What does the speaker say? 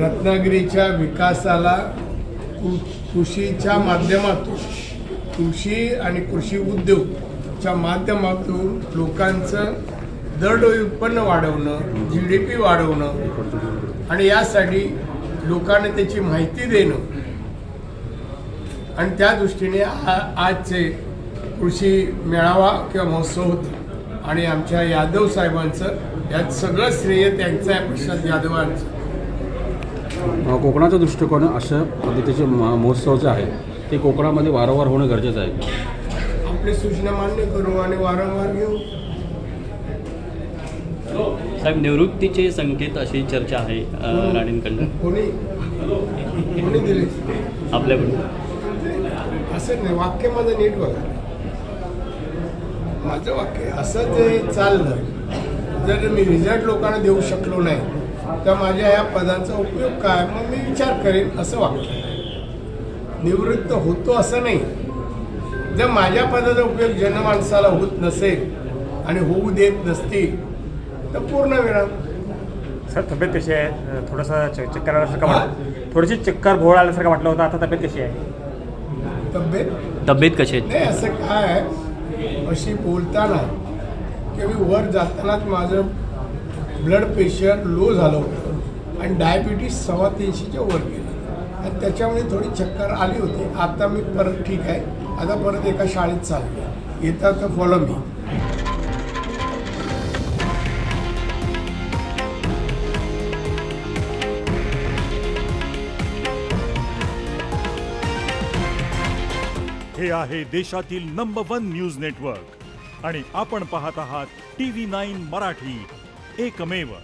रत्नागिरीच्या विकासाला कृ- कृषीच्या माध्यमातून कृषी आणि कृषी उद्योगच्या माध्यमातून लोकांचं दरडोई उत्पन्न वाढवणं जी डी पी वाढवणं आणि यासाठी लोकांना त्याची माहिती देणं. आणि त्या दृष्टीने आ आजचे कृषी मेळावा किंवा महोत्सव होता. आणि आमच्या यादव साहेबांचं यात सगळं श्रेय त्यांचं आहे प्रशांत यादवांचं. कोकणाचा दृष्टिकोन अशा पद्धतीचे म- महोत्सव जे आहे ते कोकणामध्ये वारंवार होणं गरजेचं आहे. आपली सूचना मान्य करू आणि वारंवार घेऊ. साहेब निवृत्तीचे संकेत अशी चर्चा आहे राणेंकडनं. कोणी कोणी दिले? आपल्याकडून. असं नाही वाक्य माझं नीट बघा. माझं वाक्य असं जे चाललं. जर मी रिझल्ट लोकांना देऊ शकलो नाही तर माझ्या या पदाचा उपयोग काय? मग मी विचार करेन असं वाक्य निवृत्त होतो असं नाही. जर माझ्या पदाचा उपयोग जनमानसाला होत नसेल आणि होऊ देत नसतील तर पूर्ण विराम. सर तब्येत कशी आहे? थोडंसं चक्कर आल्यासारखं वाटलं. थोडीशी चक्कर भोळ आल्यासारखं वाटलं होतं. आता तब्येत कशी आहे? तब्येत? तब्येत कशी आहे? नाही असं काय आहे? अशी बोलताना की मी वर जातानाच माझं ब्लड प्रेशर लो झालं होतं आणि डायबिटीस सव्वा तीनशेच्या वर गेलं. आणि त्याच्यामुळे थोडी चक्कर आली होती. आता मी परत ठीक आहे. आता परत एका शाळेत चाललो येतात तर फॉलो मी. हे आहे देशातील नंबर वन न्यूज नेटवर्क आणि आपण पाहत आहात T V nine Marathi. एकमेव